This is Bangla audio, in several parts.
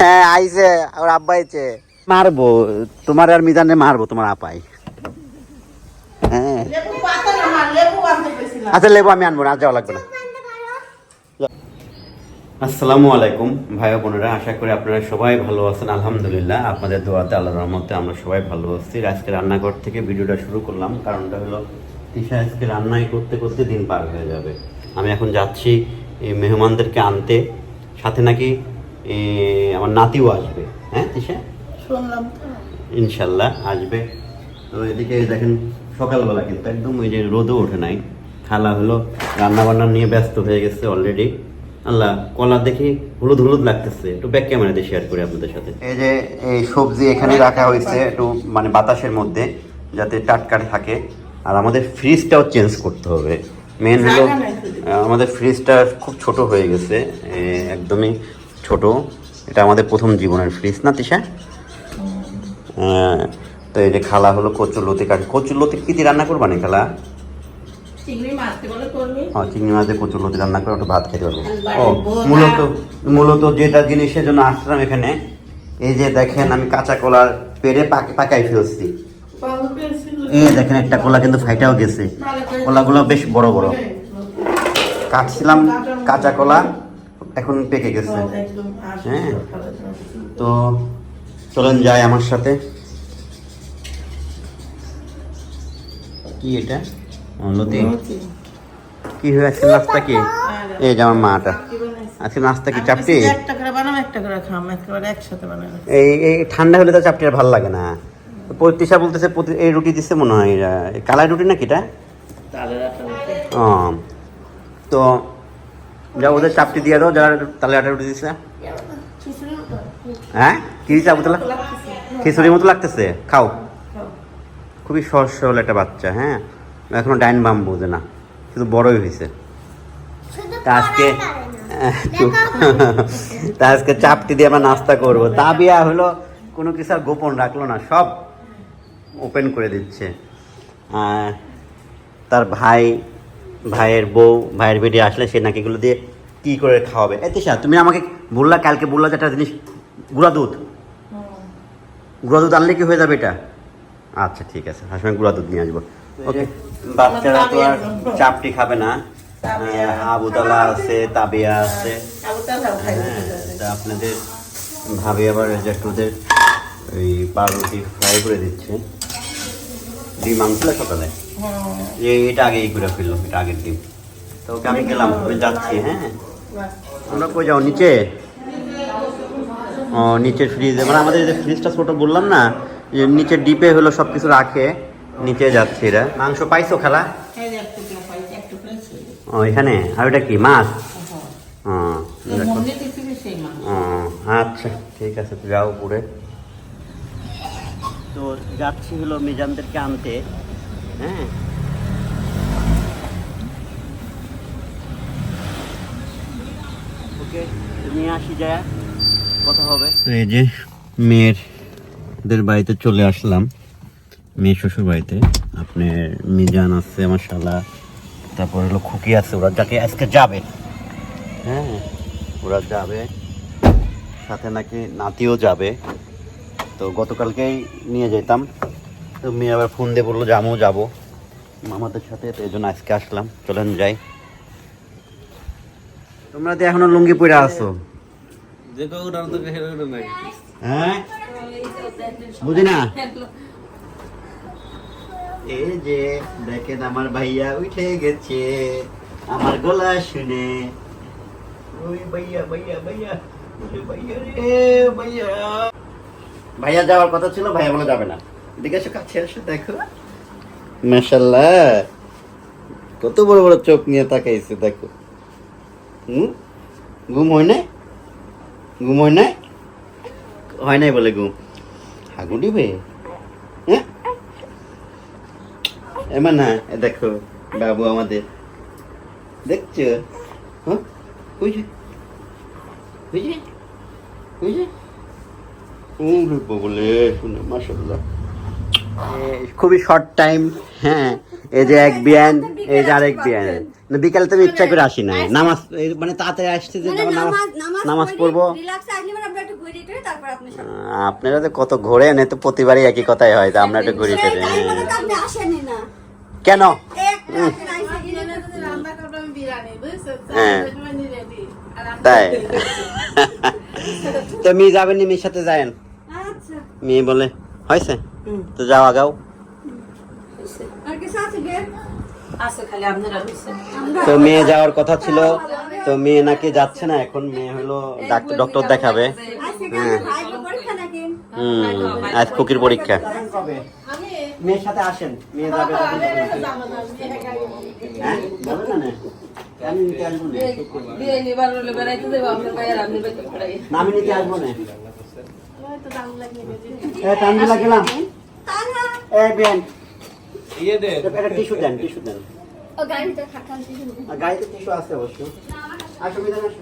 হ্যাঁ আইছে ওর আব্বা আইছে। মারবো তোমার আর মিজানে মারবো তোমার আপাই। হ্যাঁ। আচ্ছা লেবু আমি আনব না যাওয়া লাগবে না। আসসালামু আলাইকুম ভাই বোনেরা আশা করি আপনারা সবাই ভালো আছেন আলহামদুলিল্লাহ। আপনাদের দোয়াতে আল্লাহ রহমতে আমরা সবাই ভালো আছি। আজকে রান্নাঘর থেকে ভিডিওটা শুরু করলাম কারণটা হলো তিশা আজকে রান্নাই করতে করতে দিন পার হয়ে যাবে। আমি এখন যাচ্ছি এই মেহমানদেরকে আনতে। সাথে নাকি আমার নাতিও আসবে হ্যাঁ তিশা? শুনলাম ইনশাল্লাহ আসবে। তো এদিকে দেখেন সকালবেলা কিন্তু একদম ওই যে রোদও ওঠে নাই। খালা হলো রান্না বান্না নিয়ে ব্যস্ত হয়ে গেছে অলরেডি আল্লাহ কলা দেখি হলুদ হলুদ লাগতেছে। একটু ব্যাক ক্যামেরাতে শেয়ার করি আপনাদের সাথে। এই যে এই সবজি এখানে রাখা হয়েছে একটু মানে বাতাসের মধ্যে যাতে টাটকা থাকে। আর আমাদের ফ্রিজটাও চেঞ্জ করতে হবে। মেন হলো আমাদের ফ্রিজটা খুব ছোট হয়ে গেছে। একদমই ছোট। এটা আমাদের প্রথম জীবনের ফ্রিজ না তিশা? তো এই যে খালা হলো কচুর লতি কাট। কচুর লতি কি দিয়ে রান্না করবা না খালা? চিংড়ি হ্যাঁ মাছ দিয়ে কচুর লতি রান্না করে একটু ভাত খেতে পারব। ও মূলত মূলত যেটা জিনিসের জন্য আসলাম এখানে। এই যে দেখেন আমি কাঁচা কলার পেরে পাক- পাকাই ফেলছি। এই দেখেন একটা কলা কিন্তু ফাইটাও গেছে। কলাগুলো বেশ বড় বড়। কাটছিলাম কাঁচা কলা। এখন পেকে গেছে। হ্যাঁ। তো চলেন যাই আমার সাথে। কি এটা? লতি। কি হয়ে আজকে নাস্তা কি? এই যে আমার মাটা? আজকে নাস্তা কি চাপটি? একটা করে বানাম একটা করে খাম একেবারে একসাথে এই এই ঠান্ডা হলে তো চাপটি আর ভালো লাগে না। তিশা বলতেছে প্রতি- এই রুটি দিচ্ছে মনে হয় কালাই রুটি নাকি এটা? ও। তো যা ওদের চাপটি দিয়ে দাও যারা তাহলে আটা রুটি দিচ্ছে হ্যাঁ? কি দিচ্ছে আবু তালা? খিচুড়ির মতো লাগতেছে? খাও। খুবই সহজ সরল একটা বাচ্চা হ্যাঁ? এখনও ডাইন বাম বোঝে না শুধু বড়ই হয়েছে। তা আজকে তা আজকে চাপটি দিয়ে আমরা নাস্তা করব। তা বিয়া হলো কোনো কিছু আর গোপন রাখল না সব ওপেন করে দিচ্ছে। আর তার ভাই ভাইয়ের বউ ভাইয়ের বেটি আসলে সে নাকি এগুলো দিয়ে কি করে খাওয়াবে? এতে তুমি আমাকে বললা কালকে বললা যে একটা জিনিস গুঁড়া দুধ। গুঁড়া দুধ আনলে কি হয়ে যাবে এটা? আচ্ছা ঠিক আছে হাসমে গুঁড়া দুধ নিয়ে আসব। ওকে বাচ্চারা তো আর চাপটি খাবে না। তাবিয়া। আবুতালা আছে তাবিয়া আছে। আবু হ্যাঁ, তা আপনাদের ভাবি আবার যে একটু ওদের ওই পাউরুটি ফ্রাই করে দিচ্ছে। ডিম আনছিল সকালে? যে এটা আগে এই করে ফেলল এটা আগের ডিম তো ওকে আমি গেলাম আমি যাচ্ছি হ্যাঁ? আমরা কই যাও নিচে? ও নিচের ফ্রিজে মানে আমাদের যে ফ্রিজটা ছোট বললাম না যে নিচে ডিপে হলো সব কিছু রাখে নিচে যাচ্ছে এরা। মাংস পাইছো খেলা? এই যে একটু করে পাইছি, একটু করে ছিল। ও এখানে? আর ওটা কি মাছ। ও আচ্ছা ঠিক আছে যাও উপরে। তো যাচ্ছি হলো মিজানদেরকে আনতে। হ্যাঁ? ওকে, নিয়ে আসি যায়, কথা হবে। এই যে মেয়েরদের বাড়িতে চলে আসলাম, মেয়ে শ্বশুর বাড়িতে। আপনার মিজান আছে আমার শালা তারপর হলো খুকি আছে, ওরা যাকে আজকে যাবে। হ্যাঁ ওরা যাবে, সাথে নাকি নাতিও যাবে। তো গতকালকেই নিয়ে যেতাম। তো মেয়ে আবার ফোন দিয়ে বলল আমিও যাব। মামাদের সাথে তো এই জন্য আজকে আসলাম। চলেন যাই। তোমরা তো এখনও লুঙ্গি পরে আসো হ্যাঁ? বুঝি না? এই যে দেখেন আমার ভাইয়া উঠে গেছে। আমার গলা শুনে। ওই ভাইয়া ভাইয়া ভাইয়া। ভাইয়া রে ভাইয়া। ভাইয়া যাওয়ার কথা ছিল, ভাইয়া বলে যাবে না। এদিকে এসো, কাছে এসো, দেখো। মাশাল্লাহ কত বড় বড় চোখ নিয়ে তাকাইছে, দেখো। হুম? ঘুম হয় নাই? ঘুম হয় নাই? হয় নাই বলে ঘুম। হাগু দিবে হ্যাঁ? এমন না দেখো, বাবু আমাদের। দেখছ? হ্যাঁ? বুঝে বুঝে বুঝে বলে শুনে মাসাল্লাহ খুবই শর্ট টাইম হ্যাঁ এই যে এক বিয়ান এই যে আরেক বিয়ান। না বিকালে তুমি ইচ্ছা করে আসি নাই। নামাজ মানে তাড়াতাড়ি আসছে যে মানে নামাজ নামাজ নামাজ নামাজ পড়ে পড়ব। রিল্যাক্স আসলে আমরা একটু ঘুরে টুরে তারপর আপনার তো কত ঘোরেন এ তো প্রতিবারই একই কথাই হয় তো আমরা একটু ঘুরে ফিরে তো না। কেন? না তো হ্যাঁ। তাই। তো মি যাবেন নি মেয়ের সাথে যায়েন। মেয়ে বলে হয়েছে? তো যাও আগাও। তো মেয়ে যাওয়ার কথা ছিল তো মেয়ে নাকি যাচ্ছে না এখন মেয়ে হলো ডাক্তার ডক্টর দেখাবে। পরীক্ষা হুম আজ পরীক্ষা। মেয়ের সাথে আসেন মেয়ে যাবে হ্যাঁ? আমি নিতে আসব না। আমি নিতে আসব গেলাম। একটা টিস্যু দেন টিস্যু দেন। ও গাড়িতে টিস্যু আছে অবশ্য। অসুবিধা নেই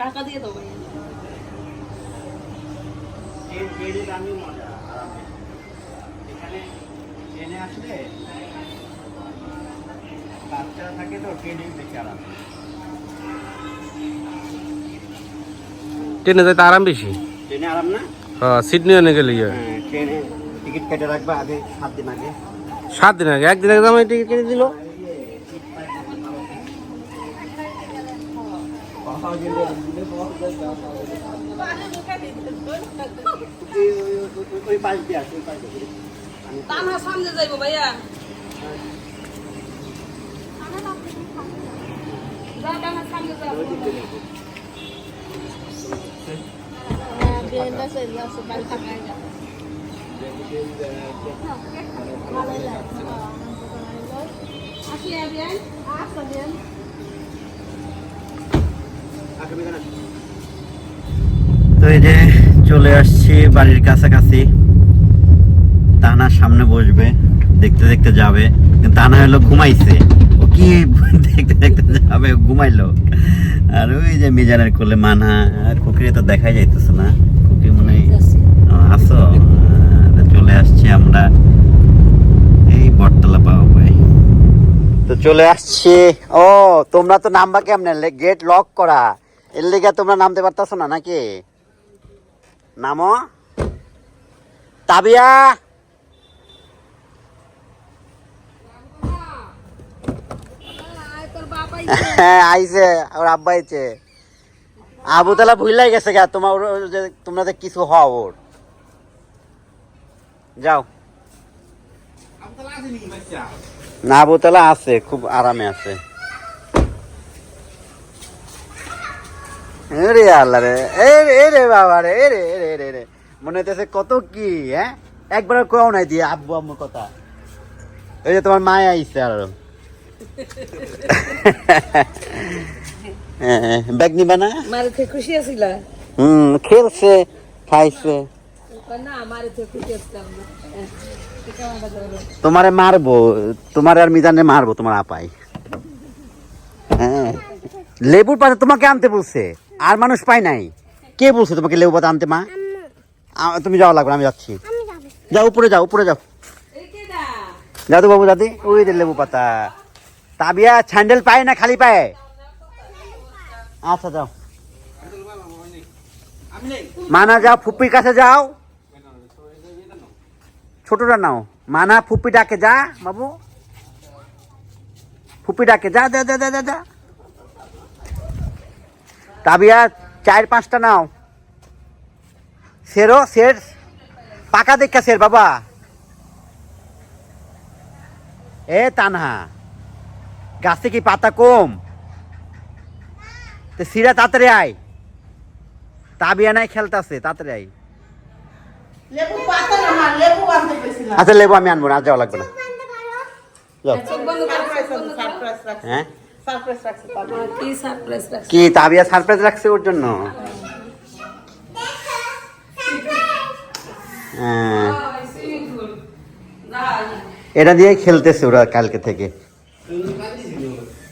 টাকা দিয়ে দেবো। ট্রেনে আসলে বাচ্চারা থাকে তো ট্রেনে বেশি আরাম ট্রেনে যাইতে আরাম বেশি? ট্রেনে আরাম না? হ্যাঁ সিট নিয়ে নিয়ে গেলে ইয়ে। হ্যাঁ, ট্রেনে টিকিট কেটে রাখবে আগে সাত দিন আগে সাত দিন আগে একদিন আগে আমি টিকিট কিনে দিল ওই পাশ দিয়ে আসে ওই পাশ দিয়ে টানা সামনে যাইবো ভাইয়া তো এই যে চলে আসছি বাড়ির কাছাকাছি। তানার সামনে বসবে দেখতে দেখতে যাবে। কিন্তু তানা হলো ঘুমাইছে। ও কি দেখতে দেখতে যাবে? ঘুমাইলো। আর ওই যে মিজানের কোলে মানা আর কুকিরে তো দেখাই যাইতেছে না। আসো। চলে আসছি আমরা। এই বটতলা পাওয়া ভাই তো চলে আসছি। ও, তোমরা তো নামবা কেমনে? গেট লক করা। এর লিগে তোমরা নামতে পারতাছো না, নাকি? নামো। তাবিয়া! হ্যাঁ আইছে। ওর আব্বা আইছে। আবু তালা ভুলাই গেছে গা, তোমার তোমরা কিছু হও ওর। যাও। না আবু তালা আছে খুব আরামে আছে। রে আল্লাহ রে এ রে বাবা রে এ রে রে রে, রে। মনে হইতেছে কত কি হ্যাঁ? একবার কেউ নাই দিয়ে আব্বু আম্মুর কথা। এই যে তোমার মায় আইছে আর। হ্যাঁ, ব্যাগ নিবা না? মারে থেকে খুশি আছিলা? হুম খেলছে খাইছে। তোমারে মারবো তোমার আর মিজানে মারবো তোমার আপাই। হ্যাঁ। লেবুর পাতা তোমাকে আনতে বলছে আর মানুষ পায় নাই। কে বলছে তোমাকে লেবু পাতা আনতে মা? তুমি যাওয়া লাগবে আমি যাচ্ছি। যাও উপরে যাও উপরে যাও। দাদু বাবু দাদি ওই যে লেবু পাতা। তাবিয়া স্যান্ডেল পায় না খালি পায়? আচ্ছা যাও। মানা যাও ফুপির কাছে যাও। ছোটটা নাও। মানা, ফুপি ডাকে, যা, বাবু। ফুপি ডাকে যা যা যা যা যা। তাবিয়া, চার, পাঁচটা নাও। সেরো, সের, পাকা দেখা সের, বাবা। এ, তানহা, গাছে কি পাতা কম? তো সিরা, তাড়াতাড়ি আয়। তাবিয়া নাই খেলতাছে, তাড়াতাড়ি আয় লেবু পাতা না মা লেবু আনতে গেছিলাম আচ্ছা লেবু আমি আনব না যাওয়া লাগবে না। চোখ বন্ধ করে সারপ্রাইজ রাখছে। হ্যাঁ? সারপ্রাইজ রাখছে কি সারপ্রাইজ রাখছে? কি তাবিয়া সারপ্রাইজ রাখছে ওর জন্য? হ্যাঁ, এটা দিয়ে খেলতেছে ওরা কালকে থেকে।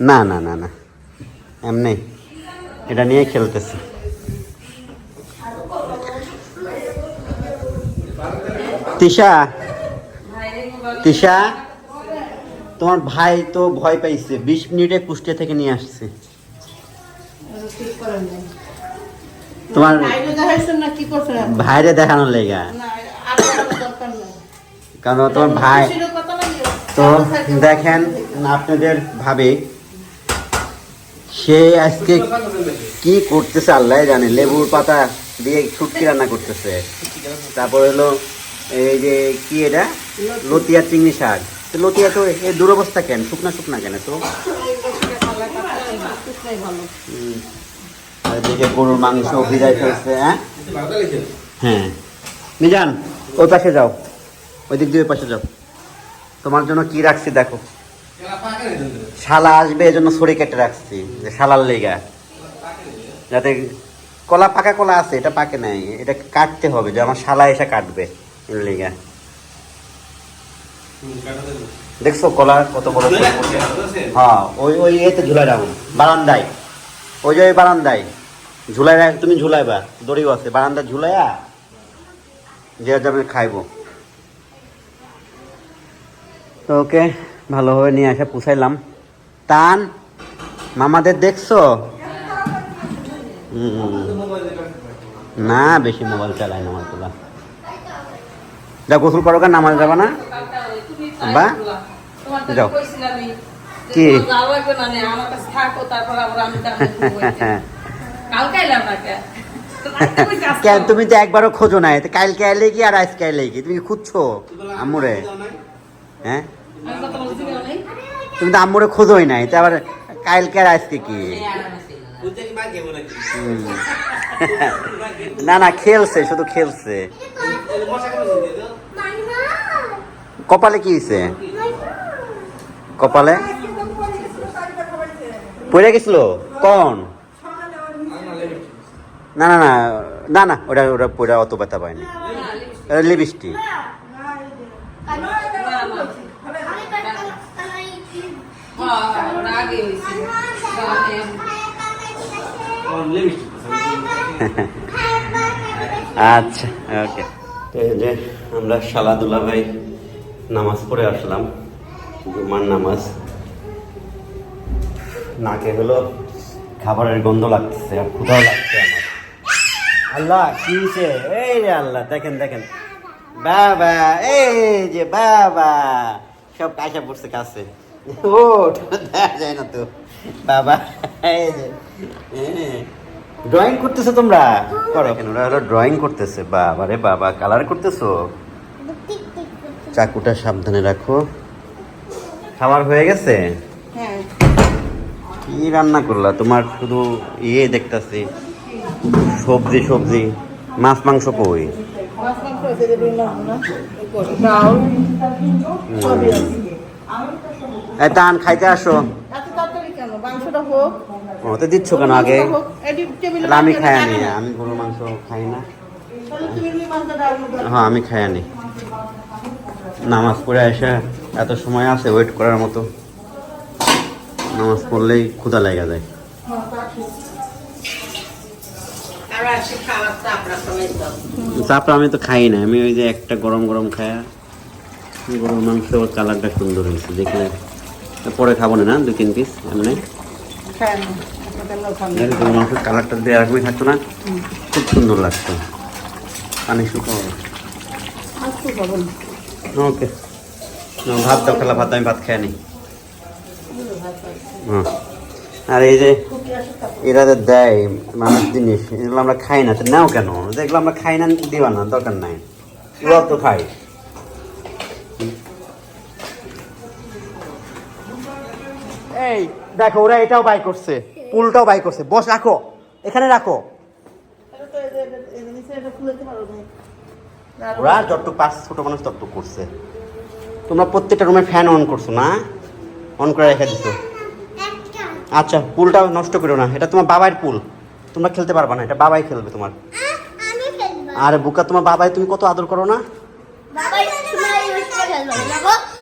না না না না। এমনি। এটা নিয়ে খেলতেছে। তিশা তিশা, তোমার ভাই তো ভয় পাইছে, বিশ মিনিটে কুষ্টিয়া থেকে নিয়ে আসছে। তোমার? ভাইরে দেখানোর লেগা। কারণ তোমার ভাই। তো দেখেন আপনাদের ভাবে, সে আজকে কি করতেছে আল্লাহ জানে, লেবুর পাতা দিয়ে শুটকি রান্না করতেছে তারপর হলো এই যে কি এটা? লতিয়া চিংড়ি শাক। তো লতিয়া তো এই দুরবস্থা কেন? শুকনা শুকনা কেন তো আর গরুর মাংস ভিজাই ফেলছে হ্যাঁ? হ্যাঁ। মিজান, ওই পাশে যাও। ওই দিক দিয়ে ওই পাশে যাও। তোমার জন্য কি রাখছি দেখো। শালা আসবে, এজন্য ছড়ি কেটে রাখছি, যে শালার লেগা। যাতে কলা পাকা কলা আছে, এটা পাকে নাই। এটা কাটতে হবে, যে আমার শালা এসে কাটবে। লেগা। দেখছ কলা কত বড় হ্যাঁ ওই ওই এতে ঝুলাই রাখুন বারান্দায়। ওই যে ওই বারান্দায়। ঝুলাই রাখ তুমি ঝুলাইবা দড়িও আছে বারান্দা ঝুলাইয়া যে যাবে খাইবো। তো ওকে ভালোভাবে নিয়ে আসা পুষাইলাম। তান মামাদের দেখছ। না বেশি মোবাইল চালায় না আমার তোলা যা গোসল করো নামাজ যাবা না? বা? যাও। কি? কেন তুমি তো একবারও খোঁজো নাই। কালকে আইলে কি আর আজকে আইলে কি? তুমি খুঁজছো? আম্মুরে? হ্যাঁ? তুমি তো আম্মুরে খোঁজোই নাই। তো আবার কালকে আর আজকে কি। না না, খেলছে, শুধু খেলছে। কপালে কি হয়েছে কপালে? পড়ে গেছিল? কোন? না না না না না ওটা ওটা পড়ে অত ব্যথা পায়নি। লিপস্টিক। আচ্ছা ওকে। তো আমরা সালাদুল্লাহ ভাই নামাজ পড়ে আসলাম, জুমার নামাজ। নাকে হলো খাবারের গন্ধ লাগতেছে আর ক্ষুধাও লাগছে আমার। আল্লাহ, কি হয়েছে এই রে আল্লাহ, দেখেন দেখেন। বাবা, এই যে বাবা, সব কাঁচা পড়ছে কাছে। ও দেখা যায় না তো। বাবা, এই যে ড্রয়িং করতেছো তোমরা? করো। কেন ওরা ড্রয়িং করতেছে। বাবা রে বাবা কালার করতেছো? চাকুটা সাবধানে রাখো। খাবার হয়ে গেছে? হ্যাঁ। কি রান্না করলা? তোমার শুধু ইয়ে দেখতাছি সবজি সবজি মাছ মাংস কই? টান খাইতে আসো। ও তো দিচ্ছ কেন আগে? আমি খাই আনি। না। আমি গরুর মাংস খাই না। হ্যাঁ আমি খাই আনি। নামাজ পড়ে এসে এত সময় আছে ওয়েট করার মতো। নামাজ পড়লেই ক্ষুধা লেগে যায়। চাপড়া আমি তো খাই না, আমি ওই যে একটা গরম গরম খায়া গরুর মাংস কালারটা সুন্দর হয়েছে, দেখলে পরে খাব না দু তিন পিস এমনি? গরুর মাংসের কালারটা দিয়ে এরকমই থাকতো না, খুব সুন্দর লাগতো। পানি শুকাও। ওকে ভাত দাও খেলা ভাত আমি ভাত খেয়ে নিই হ্যাঁ। আর এই যে এরা যে দেয় মানুষ জিনিস এগুলো আমরা খাই না তো নাও কেন? যেগুলো আমরা খাই না দিবা না দরকার নাই। এগুলো তো খাই। এই দেখো ওরা এটাও বাই করছে পুলটাও বাই করছে। বস রাখো। এখানে রাখো। ওরা যত পাস ছোট মানুষ ততটুকু করছে। তোমরা প্রত্যেকটা রুমে ফ্যান অন করছ না? অন করে রেখে দিছো। আচ্ছা পুলটা নষ্ট করো না। এটা তোমার বাবার পুল। তোমরা খেলতে পারবা না এটা বাবাই খেলবে তোমার। আরে আর বুকা তোমার বাবাই তুমি কত আদর করো না?